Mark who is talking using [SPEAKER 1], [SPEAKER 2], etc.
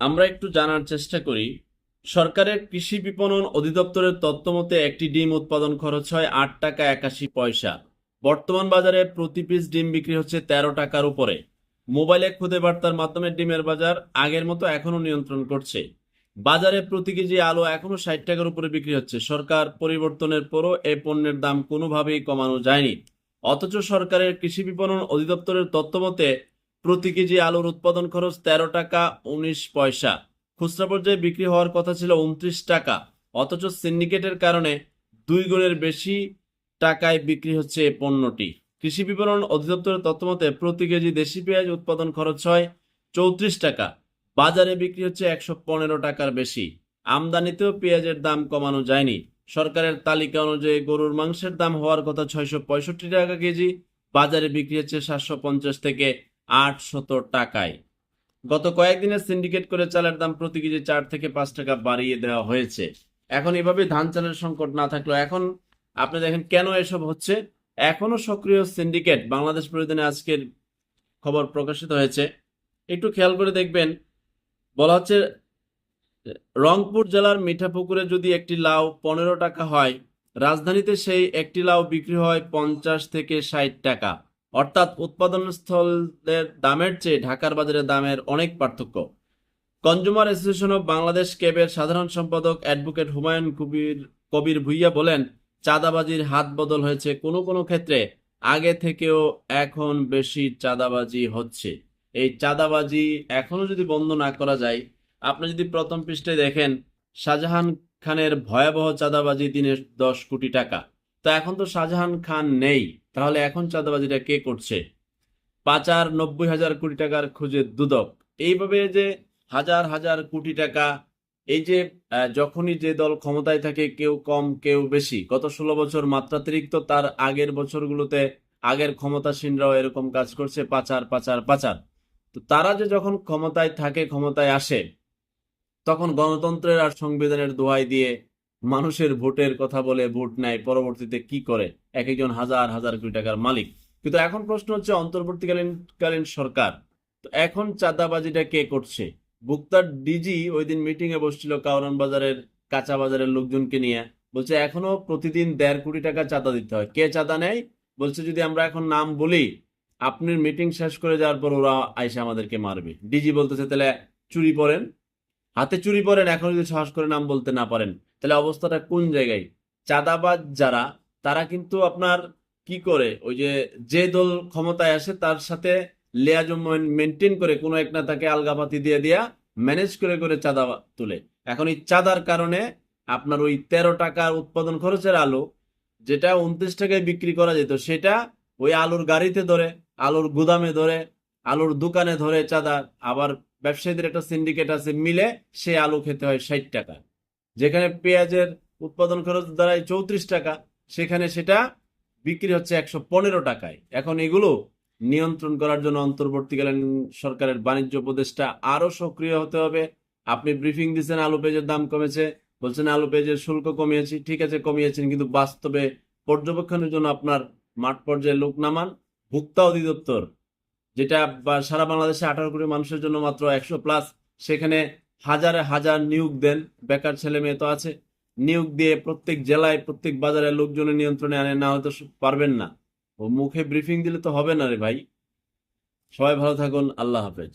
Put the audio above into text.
[SPEAKER 1] আমরা একটু জানার চেষ্টা করি, সরকারের কৃষি বিপণন অধিদপ্তরের তথ্য মতে একটি ডিম উৎপাদন খরচ হয় আট টাকা একাশি পয়সা। বর্তমান বাজারে প্রতি পিস ডিম বিক্রি হচ্ছে তেরো টাকার উপরে। মোবাইলে খুদে বার্তার মাধ্যমে ডিমের বাজার আগের মতো এখনও নিয়ন্ত্রণ করছে। বাজারে প্রতি কেজি আলু এখনও ষাট টাকার উপরে বিক্রি হচ্ছে। সরকার পরিবর্তনের পরও এই পণ্যের দাম কোনোভাবেই কমানো যায়নি। অথচ সরকারের কৃষি বিপণন অধিদপ্তরের তথ্য মতে প্রতি কেজি আলুর উৎপাদন খরচ তেরো টাকা, উনিশ পয়সা। খুচরা পর্যায়ে বিক্রি হওয়ার কথা ছিল উনত্রিশ টাকা। অথচ সিন্ডিকেটের কারণে দুই গুণের বেশি টাকায় বিক্রি হচ্ছে এই পণ্যটি। কৃষি বিপণন অধিদপ্তরের তথ্য মতে, প্রতি কেজি দেশি পেঁয়াজ উৎপাদন খরচ হয় চৌত্রিশ টাকা। বাজারে বিক্রি হচ্ছে একশো পনেরো টাকার বেশি। আমদানিতেও পেঁয়াজের দাম কমানো যায়নি। সরকারের তালিকা অনুযায়ী গরুর মাংসের দাম হওয়ার কথা ছয়শো পঁয়ষট্টি টাকা কেজি। বাজারে বিক্রি হচ্ছে সাতশো পঞ্চাশ থেকে আটশত টাকায়। গত কয়েকদিনে সিন্ডিকেট করে চালের দাম প্রতি কেজি চার থেকে পাঁচ টাকা বাড়িয়ে দেওয়া হয়েছে। এখন এভাবে ধান চালের সংকট না থাকলেও এখন আপনি দেখেন কেন এসব হচ্ছে? এখনও সক্রিয় সিন্ডিকেট বাংলাদেশ প্রতিদিনে আজকের খবর প্রকাশিত হয়েছে। একটু খেয়াল করে দেখবেন, বলা হচ্ছে রংপুর জেলার মিঠাপুকুরে যদি একটি লাউ পনেরো টাকা হয়, রাজধানীতে সেই একটি লাউ বিক্রি হয় পঞ্চাশ থেকে ষাট টাকা। অর্থাৎ উৎপাদন স্থলের দামের চেয়ে ঢাকার বাজারের দামের অনেক পার্থক্য। কনজুমার অ্যাসোসিয়েশন অব বাংলাদেশ ক্যাবের সাধারণ সম্পাদক অ্যাডভোকেট হুমায়ুন কবির কবির ভুইয়া বলেন, চাঁদাবাজির হাত বদল হয়েছে কোনো কোনো ক্ষেত্রে, আগে থেকেও এখন বেশি চাঁদাবাজি হচ্ছে। এই চাঁদাবাজি এখনও যদি বন্ধ না করা যায়, আপনি যদি প্রথম পৃষ্ঠে দেখেন, শাহজাহান খানের ভয়াবহ চাঁদাবাজি দিনে দশ কোটি টাকা। তো এখন তো শাহজাহান খান নেই। তাহলে এখন চাঁদাবাজিটা কে করছে? পাচার নব্বই হাজার কোটি টাকার খুঁজে দুদক। এইভাবে যে হাজার হাজার কোটি টাকা, এই যে যখনই যে দল ক্ষমতায় থাকে, কেউ কম, কেউ বেশি, গত ষোলো বছর মাত্রাতিরিক্ত, তার আগের বছরগুলোতে আগের ক্ষমতাসীনরাও এরকম কাজ করছে, পাচার পাচার পাচার। তো তারা যে যখন ক্ষমতায় থাকে, ক্ষমতায় আসে, তখন গণতন্ত্রের আর সংবিধানের দোহাই দিয়ে মানুষের ভোটের কথা বলে ভোট নেয়, পরবর্তীতে কি করে? এক একজন হাজার হাজার কোটি টাকার মালিক। কিন্তু এখন প্রশ্ন হচ্ছে, অন্তর্বর্তীকালীন, কালীন সরকার, তো এখন চাঁদাবাজিটা কে করছে? বুক্তার ডিজি ওই দিন মিটিংয়ে বসছিল কাউরান বাজারের, কাঁচা বাজারের লোকজনকে নিয়ে। বলছে, এখনও প্রতিদিন দেড় কোটি টাকা চাঁদা দিতে হয়। কে চাঁদা নেয়? বলছে, যদি আমরা এখন নাম বলি আপনি মিটিং শেষ করে যাওয়ার পর ওরা আইসে আমাদেরকে মারবে। ডিজি বলতেছে, তাহলে চুরি পড়েন। হাতে চুরি পরেন, এখন যদি সাহস করে নাম বলতে না পারেন, তাহলে অবস্থাটা কোন জায়গায়? চাঁদাবাজ যারা, তারা কিন্তু আপনার কি করে? ওই যে যে দল ক্ষমতায় আসে, তার সাথে লেয়াজ মেনটেন করে, কোনো এক না তাকে আলগাপাতি দিয়ে দিয়া ম্যানেজ করে করে চাঁদা তুলে। এখন এই চাঁদার কারণে আপনার ওই তেরো টাকার উৎপাদন খরচের আলু, যেটা উনত্রিশ টাকায় বিক্রি করা যেত, সেটা ওই আলুর গাড়িতে ধরে, আলুর গুদামে ধরে, আলুর দোকানে ধরে চাঁদা, আবার ব্যবসায়ীদের একটা সিন্ডিকেট আছে, মিলে সে আলু খেতে হয় ষাট টাকা। যেখানে পেঁয়াজের উৎপাদন খরচ দাঁড়ায় চৌত্রিশ টাকা, সেখানে সেটা বিক্রি হচ্ছে একশো পনেরো টাকায়। এখন এগুলো নিয়ন্ত্রণ করার জন্য অন্তর্বর্তীকালীন সরকারের বাণিজ্য উপদেষ্টা আরও সক্রিয় হতে হবে। আপনি ব্রিফিং দিচ্ছেন, আলু পেঁয়াজের দাম কমেছে, বলছেন আলু পেঁয়াজের শুল্ক কমিয়েছি, ঠিক আছে, কমিয়েছেন, কিন্তু বাস্তবে পর্যবেক্ষণের জন্য আপনার মাঠ পর্যায়ে লোক নামান। ভোক্তা অধিদপ্তর যেটা সারা বাংলাদেশে আঠারো কোটি মানুষের জন্য মাত্র একশো প্লাস সেখানে হাজারে হাজার নিয়োগ দেন বেকার ছেলে মেয়ে তো আছে। নিয়োগ দিয়ে প্রত্যেক জেলায়, প্রত্যেক বাজারে লোকজনের নিয়ন্ত্রণে আনে, না হয়তো পারবেন না। ও মুখে ব্রিফিং দিলে তো হবে না রে ভাই। সবাই ভালো থাকুন, আল্লাহ হাফেজ।